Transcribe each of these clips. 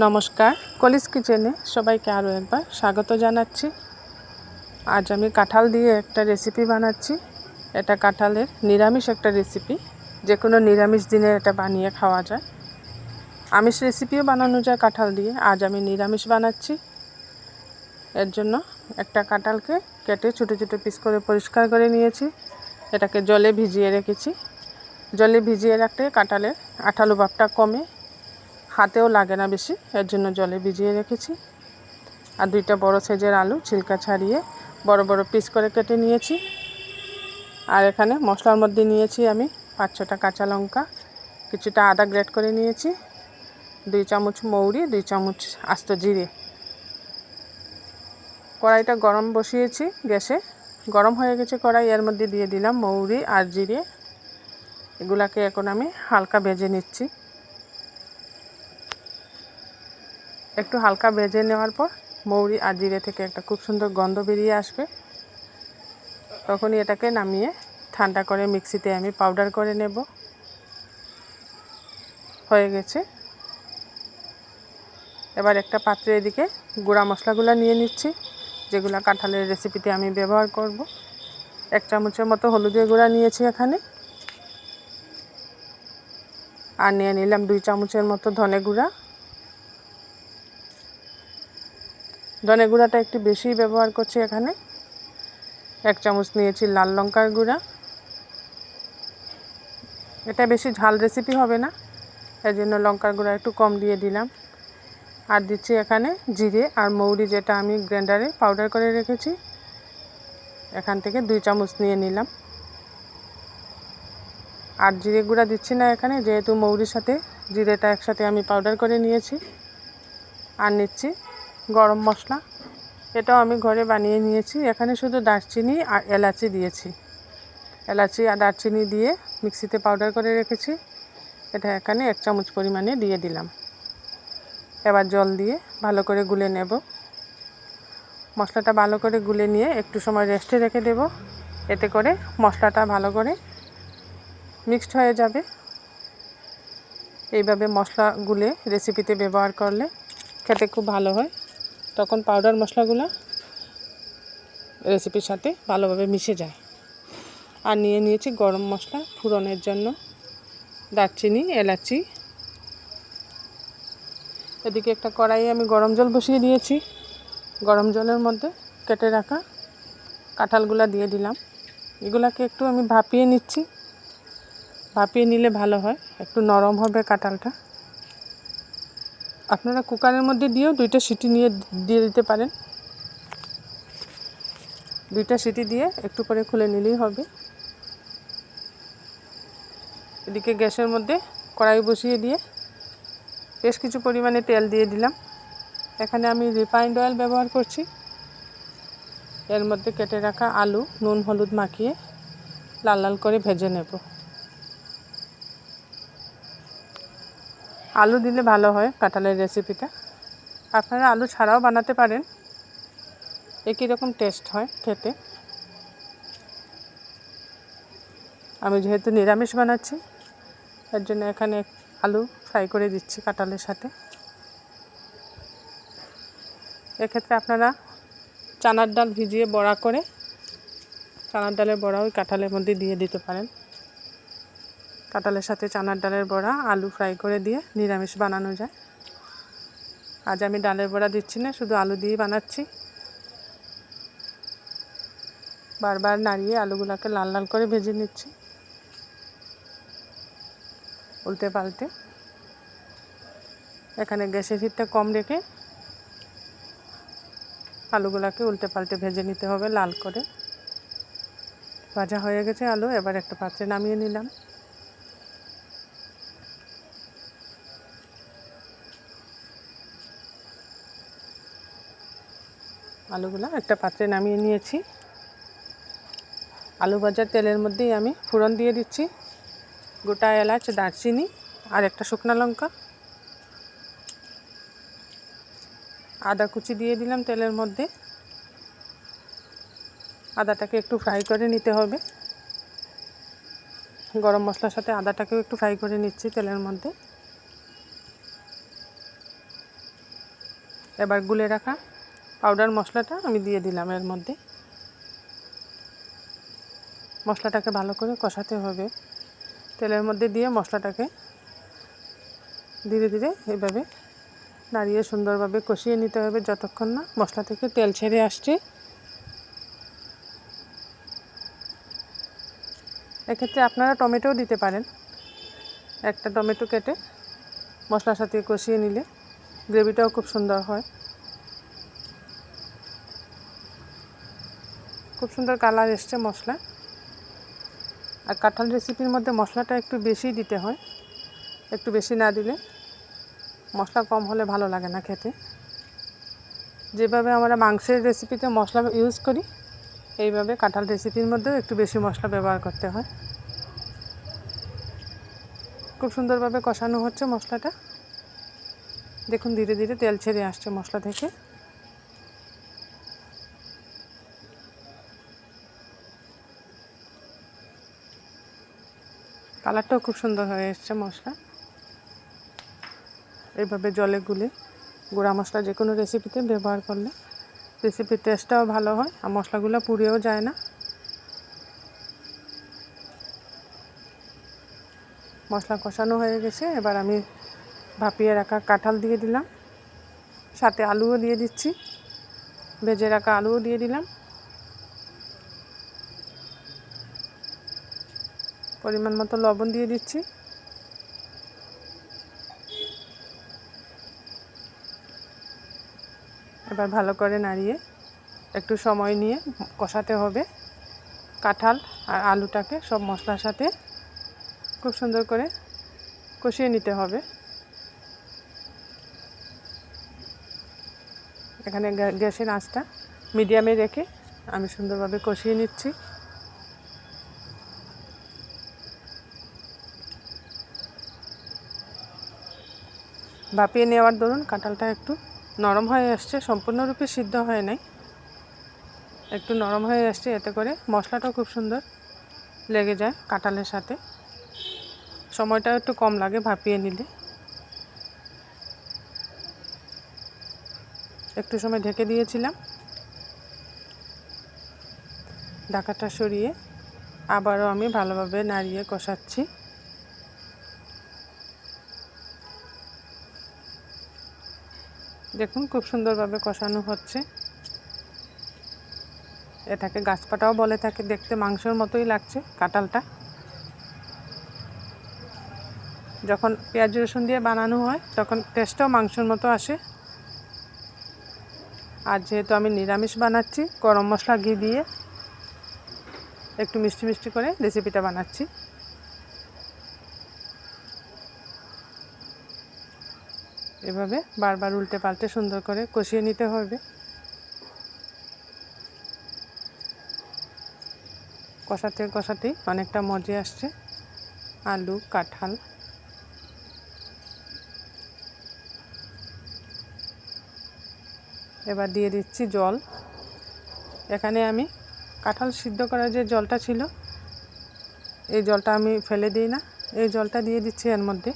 নমস্কার, কলিস কিচেনে সবাইকে আরও একবার স্বাগত জানাচ্ছি। আজ আমি কাঁঠাল দিয়ে একটা রেসিপি বানাচ্ছি। এটা কাঁঠালের নিরামিষ একটা রেসিপি যে কোনো নিরামিষ দিনে এটা বানিয়ে খাওয়া যায়। আমিষ রেসিপিও বানানো যায় কাঁঠাল দিয়ে। আজ আমি নিরামিষ বানাচ্ছি। এর জন্য একটা কাঁঠালকে কেটে ছোটো ছোটো পিস করে পরিষ্কার করে নিয়েছি। এটাকে জলে ভিজিয়ে রেখেছি। জলে ভিজিয়ে রাখলে কাঁঠালের আঠালো ভাবটা কমে। হাতেও লাগে না বেশি, এর জন্য জলে ভিজিয়ে রেখেছি। আর দুইটা বড় সাইজের আলু ছিলকা ছাড়িয়ে বড় বড় পিস করে কেটে নিয়েছি। আর এখানে মশলার মধ্যে নিয়েছি আমি পাঁচ ছটা কাঁচা লঙ্কা, কিছুটা আদা গ্রেট করে নিয়েছি, দুই চামচ মৌরি, দুই চামচ আস্ত জিরে। কড়াইটা গরম বসিয়েছি গ্যাসে, গরম হয়ে গেছে কড়াই, এর মধ্যে দিয়ে দিলাম মৌরি আর জিরে। এগুলাকে এখন আমি হালকা ভেজে নিচ্ছি। একটু হালকা ভেজে নেওয়ার পর মৌরি আর জিরে থেকে একটা খুব সুন্দর গন্ধ বেরিয়ে আসবে। তখনই এটাকে নামিয়ে ঠান্ডা করে মিক্সিতে আমি পাউডার করে নেব। হয়ে গেছে। এবার একটা পাত্রে এদিকে গুঁড়া মশলাগুলো নিয়ে নিচ্ছি, যেগুলো কাঁঠালের রেসিপিতে আমি ব্যবহার করব। এক চামচের মতো হলুদের গুঁড়া নিয়েছি এখানে। আর নিয়ে নিলাম দুই চামচের মতো ধনে গুঁড়া। ধনে গুঁড়াটা একটু বেশি ব্যবহার করছি এখানে। এক চামচ নিয়েছি লাল লঙ্কার গুঁড়া। এটা বেশি ঝাল রেসিপি হবে না, এর জন্য লঙ্কার গুঁড়া একটু কম দিয়ে দিলাম। আর দিচ্ছি এখানে জিরে আর মৌরি যেটা আমি গ্রাইন্ডারে পাউডার করে রেখেছি। এখান থেকে দুই চামচ নিয়ে নিলাম। আর জিরে গুঁড়া দিচ্ছি না এখানে, যেহেতু মৌরির সাথে জিরেটা একসাথে আমি পাউডার করে নিয়েছি। আর নিচ্ছি গরম মশলা। এটাও আমি ঘরে বানিয়ে নিয়েছি। এখানে শুধু দারচিনি আর এলাচি দিয়েছি। এলাচি আর দারচিনি দিয়ে মিক্সিতে পাউডার করে রেখেছি। এটা এখানে এক চামচ পরিমাণে দিয়ে দিলাম। এবার জল দিয়ে ভালো করে গুলে নেব। মশলাটা ভালো করে গুলে নিয়ে একটু সময় রেস্টে রেখে দেব। এতে করে মশলাটা ভালো করে মিক্সড হয়ে যাবে। এইভাবে মশলা গুলে রেসিপিতে ব্যবহার করলে খেতে খুব ভালো হয়। তখন পাউডার মশলাগুলো রেসিপির সাথে ভালোভাবে মিশে যায়। আর নিয়ে নিয়েছি গরম মশলা ফুরনের জন্য। দারচিনি, এলাচি। এদিকে একটা কড়াইয়ে আমি গরম জল বসিয়ে দিয়েছি। গরম জলের মধ্যে কেটে রাখা কাঁঠালগুলা দিয়ে দিলাম। এগুলাকে একটু আমি ভাপিয়ে নিচ্ছি। ভাপিয়ে নিলে ভালো হয়, একটু নরম হবে কাঁঠালটা। আপনারা কুকারের মধ্যে দিয়েও দুইটা সিটি নিয়ে দিয়ে দিতে পারেন। দুইটা সিটি দিয়ে একটু করে খুলে নিলেই হবে। এদিকে গ্যাসের মধ্যে কড়াই বসিয়ে দিয়ে বেশ কিছু পরিমাণে তেল দিয়ে দিলাম। এখানে আমি রিফাইন্ড অয়েল ব্যবহার করছি। এর মধ্যে কেটে রাখা আলু, নুন, হলুদ মাখিয়ে লাল লাল করে ভেজে নেব। আলু দিলে ভালো হয় কাঁঠালের রেসিপিটা আপনারা আলু ছাড়াও বানাতে পারেন। একই রকম টেস্ট হয় খেতে। আমি যেহেতু নিরামিষ বানাচ্ছি, তার জন্য এখানে আলু ফ্রাই করে দিচ্ছি কাঁঠালের সাথে। এক্ষেত্রে আপনারা চানার ডাল ভিজিয়ে বড়া করে, চানার ডালের বড়া ওই কাঁঠালের মধ্যে দিয়ে দিতে পারেন। কাঁঠালের সাথে চানার ডালের বড়া, আলু ফ্রাই করে দিয়ে নিরামিষ বানানো যায়। আজ আমি ডালের বড়া দিচ্ছি না, শুধু আলু দিয়ে বানাচ্ছি। বারবার নাড়িয়ে আলুগুলোকে লাল লাল করে ভেজে নিচ্ছি। উল্টে পাল্টে। এখানে গ্যাসের হিটটা কম রেখে আলুগুলোকে উল্টে পাল্টে ভেজে নিতে হবে লাল করে। ভাজা হয়ে গেছে আলু, এবার একটা পাত্রে নামিয়ে নিলাম। আলুগুলো একটা পাত্রে নামিয়ে নিয়েছি। আলু ভাজার তেলের মধ্যেই আমি ফোড়ন দিয়ে দিচ্ছি। গোটা এলাচ, দারচিনি আর একটা শুকনো লঙ্কা। আদা কুচি দিয়ে দিলাম তেলের মধ্যে। আদাটাকে একটু ফ্রাই করে নিতে হবে। গরম মশলার সাথে আদাটাকেও একটু ফ্রাই করে নিচ্ছি তেলের মধ্যে। এবার গুলে রাখা পাউডার মশলাটা আমি দিয়ে দিলাম এর মধ্যে। মশলাটাকে ভালো করে কষাতে হবে। তেলের মধ্যে দিয়ে মশলাটাকে ধীরে ধীরে এইভাবে নাড়িয়ে সুন্দরভাবে কষিয়ে নিতে হবে যতক্ষণ না মশলা থেকে তেল ছেড়ে আসছে। এক্ষেত্রে আপনারা টমেটোও দিতে পারেন। একটা টমেটো কেটে মশলার সাথে কষিয়ে নিলে গ্রেভিটাও খুব সুন্দর হয়। খুব সুন্দর কালার এসছে মশলা। আর কাঁঠাল রেসিপির মধ্যে মশলাটা একটু বেশি দিতে হয়, একটু বেশি না দিলে মশলা কম হলে ভালো লাগে না খেতে। যেভাবে আমরা মাংসের রেসিপিতে মশলা ইউজ করি, এইভাবে কাঁঠাল রেসিপির মধ্যেও একটু বেশি মশলা ব্যবহার করতে হয়। খুব সুন্দরভাবে কষানো হচ্ছে মশলাটা। দেখুন ধীরে ধীরে তেল ছেড়ে আসছে মশলা থেকে। কালারটাও খুব সুন্দর হয়ে এসছে মশলা। এইভাবে জলে গুলে গুঁড়া মশলা যে কোনো রেসিপিতে ব্যবহার করলে রেসিপির টেস্টটাও ভালো হয় আর মশলাগুলো পুড়েও যায় না। মশলা কষানো হয়ে গেছে, এবার আমি ভাপিয়ে রাখা কাঁঠাল দিয়ে দিলাম। সাথে আলুও দিয়ে দিচ্ছি। ভেজে রাখা আলুও দিয়ে দিলাম। পরিমাণ মতো লবণ দিয়ে দিচ্ছি। এবার ভালো করে নাড়িয়ে একটু সময় নিয়ে কষাতে হবে। কাঁঠাল আর আলুটাকে সব মশলার সাথে খুব সুন্দর করে কষিয়ে নিতে হবে। এখানে গ্যাসের আঁচটা মিডিয়ামে রেখে আমি সুন্দরভাবে কষিয়ে নিচ্ছি। ভাপিয়ে নেওয়ার দরুন কাঁঠালটা একটু নরম হয়ে আসছে, সম্পূর্ণরূপে সিদ্ধ হয় নাই। একটু নরম হয়ে আসছে, এতে করে মশলাটাও খুব সুন্দর লেগে যায় কাঁঠালের সাথে। সময়টাও একটু কম লাগে ভাপিয়ে নিলে। একটু সময় ঢেকে দিয়েছিলাম। ঢাকাটা সরিয়ে আবারও আমি ভালোভাবে নাড়িয়ে কষাচ্ছি। দেখুন, খুব সুন্দরভাবে কষানো হচ্ছে। এটাকে গাছপাটাও বলে থাকে, দেখতে মাংসের মতোই লাগছে কাঁঠালটা। যখন পেঁয়াজ, রসুন দিয়ে বানানো হয়, তখন টেস্টটাও মাংসের মতো আসে। আর যেহেতু আমি নিরামিষ বানাচ্ছি, গরম মশলা ঘি দিয়ে একটু মিষ্টি মিষ্টি করে রেসিপিটা বানাচ্ছি। এভাবে বারবার উল্টে পাল্টে সুন্দর করে কষিয়ে নিতে হবে। কষাতে কষাতেই অনেকটা মজে আসছে। আলু, কাঁঠাল। এবার দিয়ে দিচ্ছি জল। এখানে আমি কাঁঠাল সিদ্ধ করার যে জলটা ছিল, এই জলটা আমি ফেলে দিই না। এই জলটা দিয়ে দিচ্ছি এর মধ্যে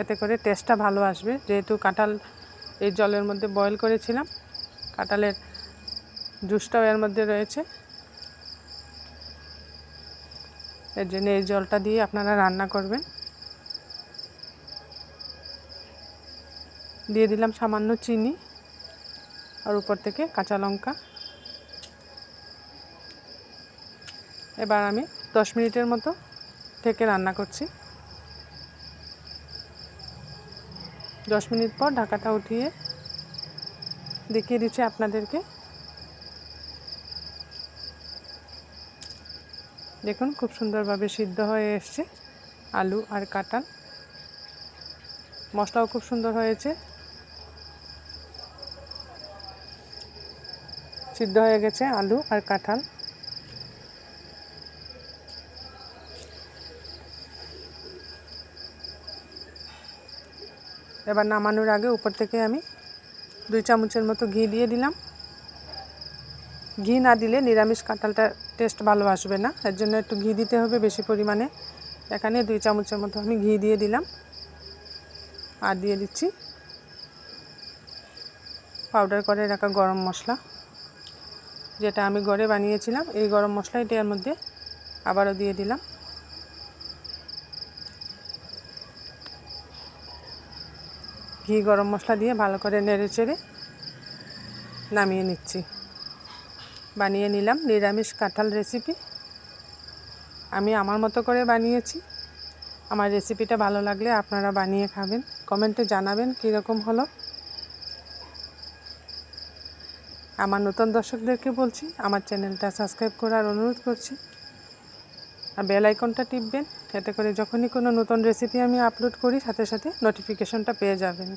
এতে করে টেস্টটা ভালো আসবে। যেহেতু কাঁঠাল এই জলের মধ্যে বয়েল করেছিলাম, কাঁঠালের জুসটাও এর মধ্যে রয়েছে। এর জন্য এই জলটা দিয়ে আপনারা রান্না করবেন। দিয়ে দিলাম সামান্য চিনি আর উপর থেকে কাঁচা লঙ্কা। এবার আমি দশ মিনিটের মতো থেকে রান্না করছি। দশ মিনিট পর ঢাকাটা উঠিয়ে দেখিয়ে দিচ্ছি আপনাদেরকে। দেখুন, খুব সুন্দরভাবে সিদ্ধ হয়ে এসছে আলু আর কাঁঠাল। মশলাও খুব সুন্দর হয়েছে। সিদ্ধ হয়ে গেছে আলু আর কাঁঠাল। এবার নামানোর আগে উপর থেকে আমি দুই চামচের মতো ঘি দিয়ে দিলাম। ঘি না দিলে নিরামিষ কাঁঠালটা টেস্ট ভালো আসবে না। এর জন্য একটু ঘি দিতে হবে বেশি পরিমাণে। এখানে দুই চামচের মতো আমি ঘি দিয়ে দিলাম। আর দিয়ে দিচ্ছি পাউডার করে রাখা গরম মশলা, যেটা আমি ঘরে বানিয়েছিলাম। এই গরম মশলা এটি এর মধ্যে আবারও দিয়ে দিলাম। ঘি গরম মশলা দিয়ে ভালো করে নেড়ে চেড়ে নামিয়ে নিচ্ছি। বানিয়ে নিলাম নিরামিষ কাঁঠাল রেসিপি আমি আমার মতো করে বানিয়েছি। আমার রেসিপিটা ভালো লাগলে আপনারা বানিয়ে খাবেন। কমেন্টে জানাবেন কীরকম হলো। আমার নতুন দর্শকদেরকে বলছি, আমার চ্যানেলটা সাবস্ক্রাইব করার অনুরোধ করছি। আর বেল আইকনটা টিপবেন। এতে করে যখনই কোনো নতুন রেসিপি আমি আপলোড করি, সাথে সাথে নোটিফিকেশনটা পেয়ে যাবেন।